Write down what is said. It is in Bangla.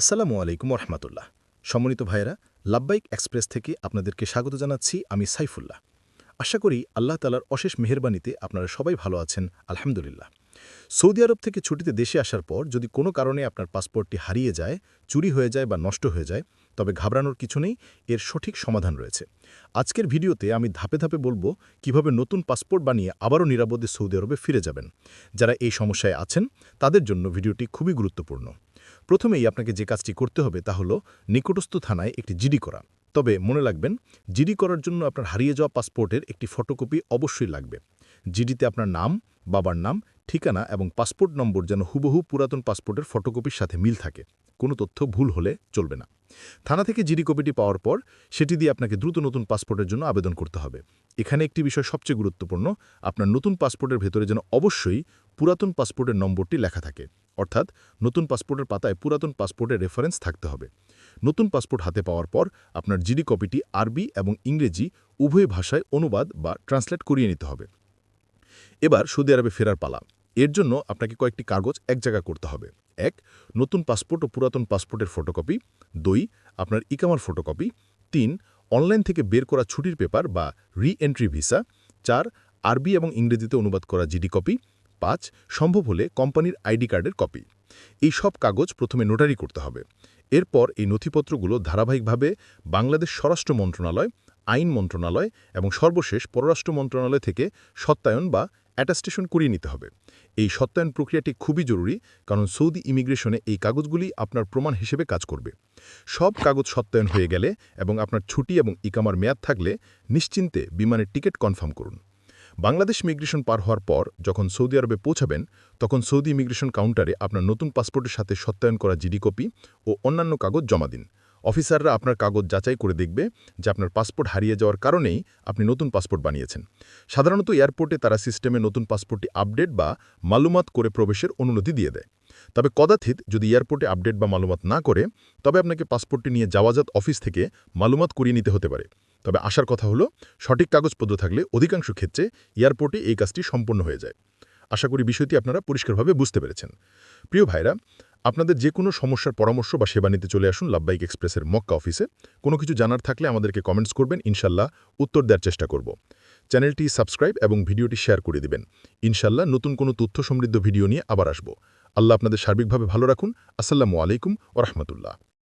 আসসালামু আলাইকুম রহমতুল্লাহ সম্মানিত ভাইয়েরা লাব্বাইক এক্সপ্রেস থেকে আপনাদেরকে স্বাগত জানাচ্ছি আমি সাইফুল্লাহ। আশা করি আল্লাহ তালার অশেষ মেহেরবানিতে আপনারা সবাই ভালো আছেন, আলহামদুলিল্লাহ। সৌদি আরব থেকে ছুটিতে দেশে আসার পর যদি কোনো কারণে আপনার পাসপোর্টটি হারিয়ে যায়, চুরি হয়ে যায় বা নষ্ট হয়ে যায়, তবে ঘাবড়ানোর কিছু নেই, এর সঠিক সমাধান রয়েছে। আজকের ভিডিওতে আমি ধাপে ধাপে বলব কীভাবে নতুন পাসপোর্ট বানিয়ে আবারও নিরাপদে সৌদি আরবে ফিরে যাবেন। যারা এই সমস্যায় আছেন, তাদের জন্য ভিডিওটি খুবই গুরুত্বপূর্ণ। প্রথমেই আপনাকে যে কাজটি করতে হবে তা হল নিকটস্থ থানায় একটি জিডি করা তবে মনে রাখবেন, জিডি করার জন্য আপনার হারিয়ে যাওয়া পাসপোর্টের একটি ফটোকপি অবশ্যই লাগবে। জিডিতে আপনার নাম, বাবার নাম ঠিকানা এবং পাসপোর্ট নম্বর যেন হুবহু পুরাতন পাসপোর্টের ফটোকপির সাথে মিল থাকে। কোনো তথ্য ভুল হলে চলবে না। থানা থেকে জিডি কপিটি পাওয়ার পর সেটি দিয়ে আপনাকে দ্রুত নতুন পাসপোর্টের জন্য আবেদন করতে হবে। এখানে একটি বিষয় সবচেয়ে গুরুত্বপূর্ণ, আপনার নতুন পাসপোর্টের ভেতরে যেন অবশ্যই পুরাতন পাসপোর্টের নম্বরটি লেখা থাকে। অর্থাৎ নতুন পাসপোর্টের পাতায় পুরাতন পাসপোর্টের রেফারেন্স থাকতে হবে। নতুন পাসপোর্ট হাতে পাওয়ার পর আপনার জিডি কপিটি আরবি এবং ইংরেজি উভয় ভাষায় অনুবাদ বা ট্রান্সলেট করিয়ে নিতে হবে। এবার সৌদি আরবে ফেরার পালা। এর জন্য আপনাকে কয়েকটি কাগজ এক জায়গা করতে হবে। এক, নতুন পাসপোর্ট ও পুরাতন পাসপোর্টের ফটোকপি। দুই, আপনার ইকামার ফটোকপি। তিন, অনলাইন থেকে বের করা ছুটির পেপার বা রি এন্ট্রি ভিসা। চার, আরবি এবং ইংরেজিতে অনুবাদ করা জিডি কপি। পাঁচ, সম্ভব হলে কোম্পানির আইডি কার্ডের কপি। এই সব কাগজ প্রথমে নোটারি করতে হবে। এরপর এই নথিপত্রগুলো ধারাবাহিকভাবে বাংলাদেশ স্বরাষ্ট্র মন্ত্রণালয়, আইন মন্ত্রণালয় এবং সর্বশেষ পররাষ্ট্র মন্ত্রণালয় থেকে সত্যায়ন বা অ্যাটাস্টেশন করিয়ে নিতে হবে। এই সত্যায়ন প্রক্রিয়াটি খুবই জরুরি, কারণ সৌদি ইমিগ্রেশনে এই কাগজগুলি আপনার প্রমাণ হিসেবে কাজ করবে। সব কাগজ সত্যায়ন হয়ে গেলে এবং আপনার ছুটি এবং ইকামার মেয়াদ থাকলে নিশ্চিন্তে বিমানের টিকিট কনফার্ম করুন। বাংলাদেশ ইমিগ্রেশন পার হওয়ার পর যখন সৌদি আরবে পৌঁছাবেন, তখন সৌদি ইমিগ্রেশন কাউন্টারে আপনার নতুন পাসপোর্টের সাথে সত্যায়ন করা জিডি কপি ও অন্যান্য কাগজ জমা দিন। অফিসাররা আপনার কাগজ যাচাই করে দেখবে যে আপনার পাসপোর্ট হারিয়ে যাওয়ার কারণেই আপনি নতুন পাসপোর্ট বানিয়েছেন। সাধারণত এয়ারপোর্টে তারা সিস্টেমে নতুন পাসপোর্টটি আপডেট বা মালুমাত করে প্রবেশের অনুমতি দিয়ে দেয়। তবে কদাথিত যদি এয়ারপোর্টে আপডেট বা মালুমাত না করে, তবে আপনাকে পাসপোর্টটি নিয়ে যাওয়াজাত অফিস থেকে মালুমাত করিয়ে নিতে হতে পারে। তবে আসার কথা হলো, সঠিক কাগজপত্র থাকলে অধিকাংশ ক্ষেত্রে এয়ারপোর্টে এই কাজটি সম্পন্ন হয়ে যায়। আশা করি বিষয়টি আপনারা পরিষ্কারভাবে বুঝতে পেরেছেন। প্রিয় ভাইরা আপনাদের যে কোনো সমস্যার পরামর্শ বা সেবা নিতে চলে আসুন লাভবাইক এক্সপ্রেসের মক্কা অফিসে। কোনো কিছু জানার থাকলে আমাদেরকে কমেন্টস করবেন, ইনশাল্লাহ উত্তর দেওয়ার চেষ্টা করব। চ্যানেলটি সাবস্ক্রাইব এবং ভিডিওটি শেয়ার করে দিবেন। ইনশাল্লাহ নতুন কোনো তথ্য সমৃদ্ধ ভিডিও নিয়ে আবার আসব। আল্লাহ আপনাদের সার্বিকভাবে ভালো রাখুন। আসসালামু আলাইকুম ও রহমতুল্লাহ।